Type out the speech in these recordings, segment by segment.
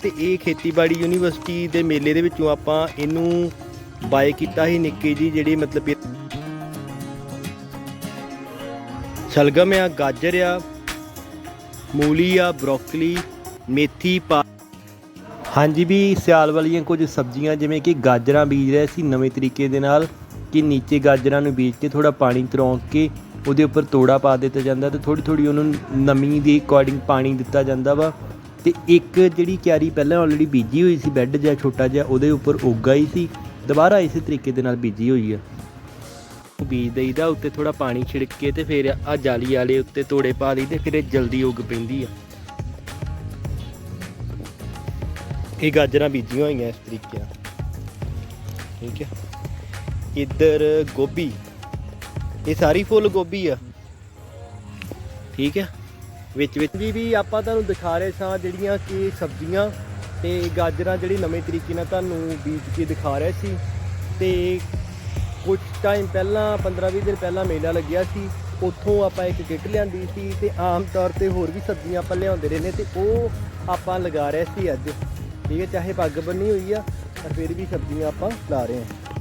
ਤੇ ਇਹ ਖੇਤੀਬਾੜੀ ਯੂਨੀਵਰਸਿਟੀ ਦੇ ਮੇਲੇ ਦੇ ਵਿੱਚੋਂ ਆਪਾਂ ਇਹਨੂੰ ਬਾਏ ਕੀਤਾ ਸੀ ਨਿੱਕੇ ਜੀ ਜਿਹੜੀ ਮਤਲਬ ਸ਼ਲਗਮ ਆ, ਗਾਜਰ ਆ, ਮੂਲੀ ਆ, ਬਰੋਕਲੀ, ਮੇਥੀ, ਪਾ ਹਾਂਜੀ ਵੀ ਸਿਆਲ ਵਾਲੀਆਂ ਕੁਝ ਸਬਜ਼ੀਆਂ ਜਿਵੇਂ ਕਿ ਗਾਜਰਾਂ ਬੀਜ ਰਹੇ ਸੀ ਨਵੇਂ ਤਰੀਕੇ ਦੇ ਨਾਲ ਕਿ ਨੀਚੇ ਗਾਜਰਾਂ ਨੂੰ ਬੀਜ ਕੇ ਥੋੜਾ ਪਾਣੀ ਤਰੌਂਕ ਕੇ ਉਹਦੇ ਉੱਪਰ ਤੋੜਾ ਪਾ ਦਿੱਤਾ ਜਾਂਦਾ ਤੇ ਥੋੜੀ ਥੋੜੀ ਉਹਨੂੰ ਨਮੀ ਦੇ ਅਕੋਰਡਿੰਗ ਪਾਣੀ ਦਿੱਤਾ ਜਾਂਦਾ ਵਾ। ਤੇ ਇੱਕ ਜਿਹੜੀ ਕਿਆਰੀ ਪਹਿਲਾਂ ਆਲਰੇਡੀ ਬੀਜੀ ਹੋਈ ਸੀ, ਬੈੱਡ ਜਿਹਾ, ਛੋਟਾ ਜਿਹਾ, ਉਹਦੇ ਉੱਪਰ ਉੱਗ ਆਈ ਸੀ। ਦੁਬਾਰਾ ਇਸੇ ਤਰੀਕੇ ਦੇ ਨਾਲ ਬੀਜੀ ਹੋਈ ਆ। ਬੀਜ ਦਈਦਾ, ਉੱਤੇ ਥੋੜਾ ਪਾਣੀ ਛਿੜਕ ਕੇ ਤੇ ਫਿਰ ਆ ਜਾਲੀ ਵਾਲੇ ਉੱਤੇ ਤੋੜੇ ਪਾ ਲਈਦੇ ਫਿਰ ਇਹ ਜਲਦੀ ਉੱਗ ਪੈਂਦੀ ਆ। ਇਹ ਗਾਜਰਾਂ ਬੀਜੀਆਂ ਹੋਈਆਂ ਇਸ ਤਰੀਕੇ ਨਾਲ। ਠੀਕ ਹੈ ਇੱਧਰ ਗੋਭੀ। ਇਹ ਸਾਰੀ ਫੁੱਲ ਗੋਭੀ ਆ। ਠੀਕ ਹੈ ਵਿੱਚ ਵਿੱਚ। ਵੀ ਵੀ ਆਪਾਂ ਤੁਹਾਨੂੰ ਦਿਖਾ ਰਹੇ ਸਾਂ ਜਿਹੜੀਆਂ ਕਿ ਸਬਜ਼ੀਆਂ ਤੇ ਗਾਜਰਾਂ ਜਿਹੜੀ ਨਵੇਂ ਤਰੀਕੇ ਨਾਲ ਤੁਹਾਨੂੰ ਬੀਜ ਕੇ ਦਿਖਾ ਰਹੇ ਸੀ। ਤੇ ਕੁਝ ਟਾਈਮ ਪਹਿਲਾਂ 15-20 ਦਿਨ ਪਹਿਲਾਂ ਮੇਲਾ ਲੱਗਿਆ ਸੀ। ਉੱਥੋਂ ਆਪਾਂ ਇੱਕ ਕਿੱਟ ਲਿਆਂਦੀ ਸੀ ਤੇ ਆਮ ਤੌਰ ਤੇ ਹੋਰ ਵੀ ਸਬਜ਼ੀਆਂ ਆਪਾਂ ਲਿਆਉਂਦੇ ਰਹਿੰਦੇ ਨੇ ਤੇ ਉਹ ਆਪਾਂ ਲਗਾ ਰਹੇ ਸੀ ਅੱਜ। ਠੀਕ ਹੈ, ਚਾਹੇ ਪੱਗ ਬੰਨੀ ਹੋਈ ਆ ਪਰ ਫਿਰ ਵੀ ਸਬਜ਼ੀਆਂ ਆਪਾਂ ਲਾ ਰਹੇ ਹਾਂ।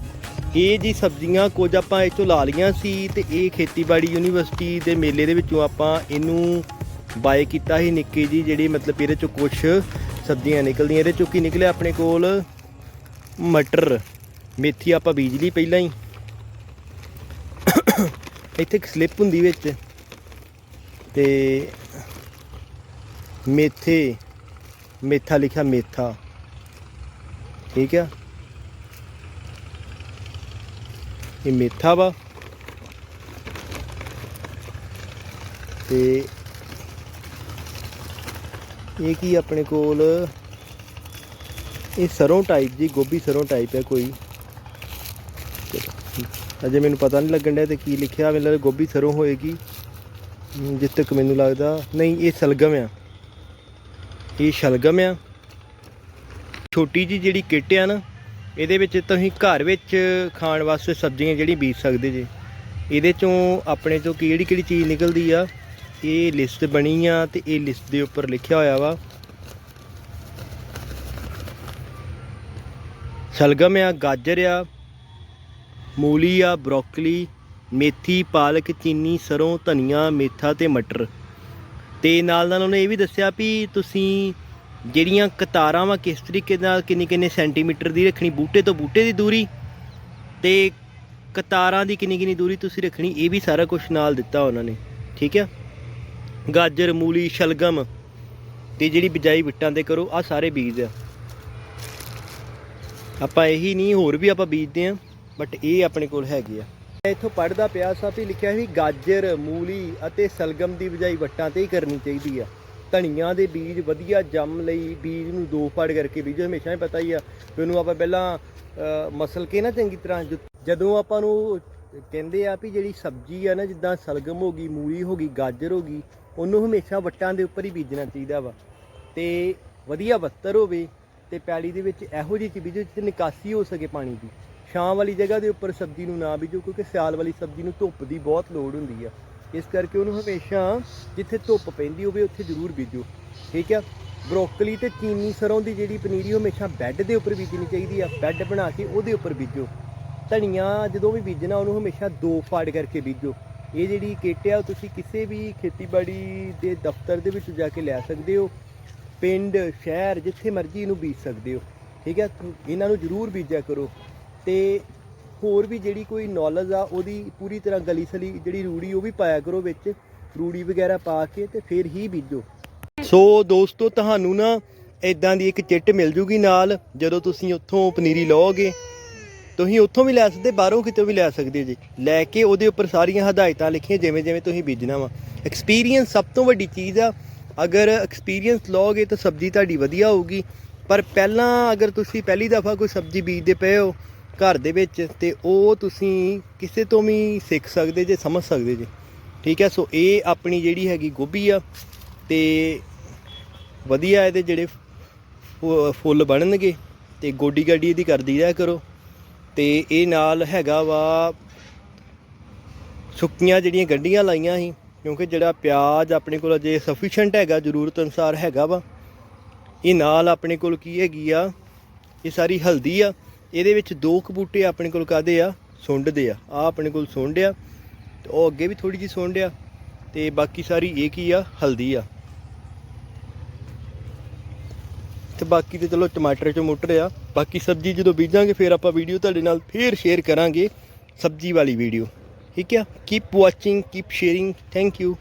ਇਹ ਜੀ ਸਬਜ਼ੀਆਂ ਕੁਝ ਆਪਾਂ ਇਹ ਚੋਂ ਲਾ ਲੀਆਂ ਸੀ ਤੇ ਇਹ ਖੇਤੀਬਾੜੀ ਯੂਨੀਵਰਸਿਟੀ ਦੇ ਮੇਲੇ ਦੇ ਵਿੱਚੋਂ ਆਪਾਂ ਇਹਨੂੰ ਬਾਏ ਕੀਤਾ ਸੀ ਨਿੱਕੀ ਜੀ ਜਿਹੜੀ ਮਤਲਬ ਇਹਦੇ ਚੋਂ ਕੁਝ ਸਬਜ਼ੀਆਂ ਨਿਕਲਦੀਆਂ। ਇਹਦੇ ਚੋਂ ਕੀ ਨਿਕਲਿਆ ਆਪਣੇ ਕੋਲ? ਮਟਰ। ਮੇਥੀ ਆਪਾਂ ਬੀਜ ਲਈ ਪਹਿਲਾਂ ਹੀ। ਇੱਥੇ ਇੱਕ ਸਲਿੱਪ ਹੁੰਦੀ ਵਿੱਚ। ਤੇ ਮੇਥੇ। ਮੇਥਾ ਲਿਖਿਆ ਮੇਥਾ। ਠੀਕ ਆ? ਇਹ ਮੇਥਾ ਵਾ। ਤੇ ਇਹ ਕੀ ਆਪਣੇ ਕੋਲ? ਇਹ ਸਰੋਂ ਟਾਈਪ ਜੀ, ਗੋਭੀ ਸਰੋਂ ਟਾਈਪ ਹੈ ਕੋਈ। ਅਜੇ ਮੈਨੂੰ ਪਤਾ ਨਹੀਂ ਲੱਗਣ ਡਿਆ ਤੇ ਕੀ ਲਿਖਿਆ, ਮੈਨੂੰ ਲੱਗਦਾ ਗੋਭੀ ਸਰੋਂ ਹੋਏਗੀ। ਜਿੱਥੇ ਤੱਕ ਮੈਨੂੰ ਲੱਗਦਾ। ਨਹੀਂ, ਇਹ ਸਲਗਮ ਆ। ਇਹ ਸ਼ਲਗਮ ਆ। ਛੋਟੀ ਜੀ ਜਿਹੜੀ ਕਿੱਟ ਆ ਨਾ, ਇਹਦੇ ਵਿੱਚ ਤੁਸੀਂ ਘਰ ਵਿੱਚ ਖਾਣ ਵਾਸਤੇ ਸਬਜ਼ੀਆਂ ਜਿਹੜੀ ਬੀਜ ਸਕਦੇ ਜੇ। ਇਹਦੇ ਚੋਂ ਆਪਣੇ ਚੋਂ ਕਿਹੜੀ ਕਿਹੜੀ ਚੀਜ਼ ਨਿਕਲਦੀ ਆ? ਇਹ ਲਿਸਟ ਬਣੀ ਆ ਤੇ ਇਹ ਲਿਸਟ ਦੇ ਉੱਪਰ ਲਿਖਿਆ ਹੋਇਆ ਵਾ। ਸ਼ਲਗਮ ਆ, ਗਾਜਰ ਆ, ਮੂਲੀ ਆ, ਬਰੋਕਲੀ, ਮੇਥੀ, ਪਾਲਕ, ਚੀਨੀ, ਸਰੋਂ, ਧਨੀਆ, ਮੇਥਾ ਤੇ ਮਟਰ। ਤੇ ਨਾਲ ਨਾਲ ਉਹਨੇ ਇਹ ਵੀ ਦੱਸਿਆ ਵੀ ਤੁਸੀਂ ਜਿਹੜੀਆਂ ਕਤਾਰਾਂ ਵਾ ਕਿਸ ਤਰੀਕੇ ਨਾਲ ਕਿੰਨੇ ਕਿੰਨੇ ਸੈਂਟੀਮੀਟਰ ਦੀ ਰੱਖਣੀ, ਬੂਟੇ ਤੋਂ ਬੂਟੇ ਦੀ ਦੂਰੀ ਤੇ ਕਤਾਰਾਂ ਦੀ ਕਿੰਨੀ ਕਿੰਨੀ ਦੂਰੀ ਤੁਸੀਂ ਰੱਖਣੀ, ਇਹ ਵੀ ਸਾਰਾ ਕੁਝ ਨਾਲ ਦਿੱਤਾ ਉਹਨਾਂ ਨੇ। ਠੀਕ ਹੈ ਗਾਜਰ ਮੂਲੀ ਸ਼ਲਗਮ ਤੇ ਜਿਹੜੀ ਬਿਜਾਈ ਵਿਟਾਂ ਤੇ ਕਰੋ ਆ ਸਾਰੇ ਬੀਜ ਆ। ਆਪਾਂ ਇਹੀ ਨਹੀਂ ਹੋਰ ਵੀ ਆਪਾਂ ਬੀਜਦੇ ਆ ਬਟ ਇਹ ਆਪਣੇ ਕੋਲ ਹੈਗੇ ਆ। ਮੈਂ ਇੱਥੋਂ ਪੜਦਾ ਪਿਆ ਸਾਂ ਵੀ ਲਿਖਿਆ ਸੀ ਗਾਜਰ ਮੂਲੀ ਅਤੇ ਸਲਗਮ ਦੀ ਬਿਜਾਈ ਵੱਟਾਂ ਤੇ ਹੀ ਕਰਨੀ ਚਾਹੀਦੀ ਆ। ਧਨੀਆਂ ਦੇ ਬੀਜ ਵਧੀਆ ਜੰਮ ਲਈ ਬੀਜ ਨੂੰ ਦੋ ਫੜ ਕਰਕੇ ਬੀਜੋ ਹਮੇਸ਼ਾ ਹੀ ਪਤਾ ਹੀ ਆ ਵੀ ਉਹਨੂੰ ਆਪਾਂ ਪਹਿਲਾਂ ਅ, ਮਸਲ ਕੇ ਨਾ ਚੰਗੀ ਤਰ੍ਹਾਂ ਜ- ਜਦੋਂ ਆਪਾਂ ਨੂੰ ਕਹਿੰਦੇ ਆ ਵੀ ਜਿਹੜੀ ਸਬਜ਼ੀ ਆ ਨਾ ਜਿੱਦਾਂ ਸਲਗਮ ਹੋ ਗਈ ਮੂਲੀ ਹੋ ਗਈ ਗਾਜਰ ਹੋ ਗਈ ਉਹਨੂੰ ਹਮੇਸ਼ਾ ਵੱਟਾਂ ਦੇ ਉੱਪਰ ਹੀ ਬੀਜਣਾ ਚਾਹੀਦਾ ਵਾ। ਤੇ ਵਧੀਆ ਬੱਤਰ ਹੋਵੇ ਤੇ ਪੈਲੀ ਦੇ ਵਿੱਚ ਇਹੋ ਜਿਹੀ ਚੀਜ਼ ਬੀਜੋ ਜਿੱਥੇ ਨਿਕਾਸੀ ਹੋ ਸਕੇ ਪਾਣੀ ਦੀ। ਛਾਂ ਵਾਲੀ ਜਗ੍ਹਾ ਦੇ ਉੱਪਰ ਸਬਜ਼ੀ ਨੂੰ ਨਾ ਬੀਜੋ ਕਿਉਂਕਿ ਸਿਆਲ ਵਾਲੀ ਸਬਜ਼ੀ ਨੂੰ ਧੁੱਪ ਦੀ ਬਹੁਤ ਲੋੜ ਹੁੰਦੀ ਆ। ਇਸ ਕਰਕੇ ਉਹਨੂੰ ਹਮੇਸ਼ਾ ਜਿੱਥੇ ਧੁੱਪ ਪੈਂਦੀ ਹੋਵੇ ਉੱਥੇ ਜ਼ਰੂਰ ਬੀਜੋ। ਠੀਕ ਆ? ਬਰੋਕਲੀ ਤੇ ਚੀਨੀ ਸਰੋਂ ਦੀ ਜਿਹੜੀ ਪਨੀਰੀ ਉਹ ਹਮੇਸ਼ਾ ਬੈੱਡ ਦੇ ਉੱਪਰ ਬੀਜਣੀ ਚਾਹੀਦੀ ਆ। ਬੈੱਡ ਬਣਾ ਕੇ ਉਹਦੇ ਉੱਪਰ ਬੀਜੋ। ਧਨੀਆ ਜਦੋਂ ਵੀ ਬੀਜਣਾ ਉਹਨੂੰ ਹਮੇਸ਼ਾ ਦੋ ਫਾੜ ਕਰਕੇ ਬੀਜੋ। ਇਹ ਜਿਹੜੀ ਕਿੱਟ ਆ, ਉਹ ਤੁਸੀਂ ਕਿਸੇ ਵੀ ਖੇਤੀਬਾੜੀ ਦੇ ਦਫ਼ਤਰ ਦੇ ਵਿੱਚ ਜਾ ਕੇ ਲੈ ਸਕਦੇ ਹੋ। ਪਿੰਡ, ਸ਼ਹਿਰ, ਜਿੱਥੇ ਮਰਜ਼ੀ ਇਹਨੂੰ ਬੀਜ ਸਕਦੇ ਹੋ। ਠੀਕ ਹੈ ਇਹਨਾਂ ਨੂੰ ਜ਼ਰੂਰ ਬੀਜਿਆ ਕਰੋ। ਤੇ ਹੋਰ ਵੀ ਜਿਹੜੀ ਕੋਈ ਨੌਲੇਜ ਆ, ਉਹਦੀ ਪੂਰੀ ਤਰ੍ਹਾਂ ਗਲੀ ਸਲੀ ਜਿਹੜੀ ਰੂੜੀ, ਉਹ ਵੀ ਪਾਇਆ ਕਰੋ ਵਿੱਚ। ਰੂੜੀ ਵਗੈਰਾ ਪਾ ਕੇ ਤੇ ਫਿਰ ਹੀ ਬੀਜੋ। ਸੋ ਦੋਸਤੋ, ਤੁਹਾਨੂੰ ਨਾ ਇਦਾਂ ਦੀ ਇੱਕ ਚਿੱਟ ਮਿਲ ਜੂਗੀ ਨਾਲ, ਜਦੋਂ ਤੁਸੀਂ ਉੱਥੋਂ ਪਨੀਰੀ ਲਓਗੇ। ਤੁਸੀਂ ਉੱਥੋਂ ਵੀ ਲੈ ਸਕਦੇ, ਬਾਹਰੋਂ ਕਿਤੇ ਵੀ ਲੈ ਸਕਦੇ ਜੀ। ਲੈ ਕੇ ਉਹਦੇ ਉੱਪਰ ਸਾਰੀਆਂ ਹਦਾਇਤਾਂ ਲਿਖੀਆਂ, ਜਿਵੇਂ ਜਿਵੇਂ ਤੁਸੀਂ ਬੀਜਣਾ ਵਾ। ਐਕਸਪੀਰੀਅੰਸ ਸਭ ਤੋਂ ਵੱਡੀ ਚੀਜ਼ ਆ। ਅਗਰ ਐਕਸਪੀਰੀਅੰਸ ਲਓਗੇ ਤਾਂ ਸਬਜ਼ੀ ਤੁਹਾਡੀ ਵਧੀਆ ਹੋਊਗੀ। ਪਰ ਪਹਿਲਾਂ ਅਗਰ ਤੁਸੀਂ ਪਹਿਲੀ ਦਫਾ ਕੋਈ ਸਬਜ਼ੀ ਬੀਜਦੇ ਪਏ ਹੋ ਘਰ ਦੇ ਵਿੱਚ, ਤੇ ਉਹ ਤੁਸੀਂ ਕਿਸੇ ਤੋਂ ਵੀ ਸਿੱਖ ਸਕਦੇ ਜੇ, ਸਮਝ ਸਕਦੇ ਜੇ। ਠੀਕ ਹੈ, ਸੋ ਇਹ ਆਪਣੀ ਜਿਹੜੀ ਹੈਗੀ ਗੋਭੀ ਆ, ਤੇ ਵਧੀਆ ਇਹਦੇ ਜਿਹੜੇ ਫੁੱਲ ਬਣਨਗੇ, ਤੇ ਗੋਡੀ ਗਾਡੀ ਇਹਦੀ ਕਰਦੀ ਰਿਹਾ ਕਰੋ। ਤੇ ਇਹ ਨਾਲ ਹੈਗਾ ਵਾ ਸੁੱਕੀਆਂ ਜਿਹੜੀਆਂ ਗੰਢੀਆਂ ਲਾਈਆਂ ਸੀ, ਕਿਉਂਕਿ ਜਿਹੜਾ ਪਿਆਜ਼ ਆਪਣੇ ਕੋਲ ਅਜੇ ਸਫੀਸ਼ੀਐਂਟ ਹੈਗਾ, ਜ਼ਰੂਰਤ ਅਨੁਸਾਰ ਹੈਗਾ ਵਾ। ਇਹ ਨਾਲ ਆਪਣੇ ਕੋਲ ਕੀ ਹੈਗੀ ਆ? ਇਹ ਸਾਰੀ ਹਲਦੀ ਆ। ਇਹਦੇ ਵਿੱਚ ਦੋ ਕੁ ਬੂਟੇ ਆਪਣੇ ਕੋਲ ਕਾਦੇ ਆ? ਸੁੰਡ ਦੇ ਆ। ਆ ਆਪਣੇ ਕੋਲ ਸੁੰਡ ਆ, ਤੇ ਉਹ ਅੱਗੇ ਵੀ ਥੋੜੀ ਜੀ ਸੁੰਡ ਆ, ਤੇ ਬਾਕੀ ਸਾਰੀ ਇਹ ਕੀ ਆ? ਹਲਦੀ ਆ ਤੇ ਬਾਕੀ ਤੇ ਚਲੋ ਟਮਾਟਰ ਟਮੂਟਰ ਆ ਬਾਕੀ ਸਬਜ਼ੀ ਜਦੋਂ ਬੀਜਾਂਗੇ, ਫਿਰ ਆਪਾਂ ਵੀਡੀਓ ਤੁਹਾਡੇ ਨਾਲ ਫੇਰ ਸ਼ੇਅਰ ਕਰਾਂਗੇ ਸਬਜ਼ੀ ਵਾਲੀ ਵੀਡੀਓ। ਠੀਕ ਆ? Keep watching keep sharing thank you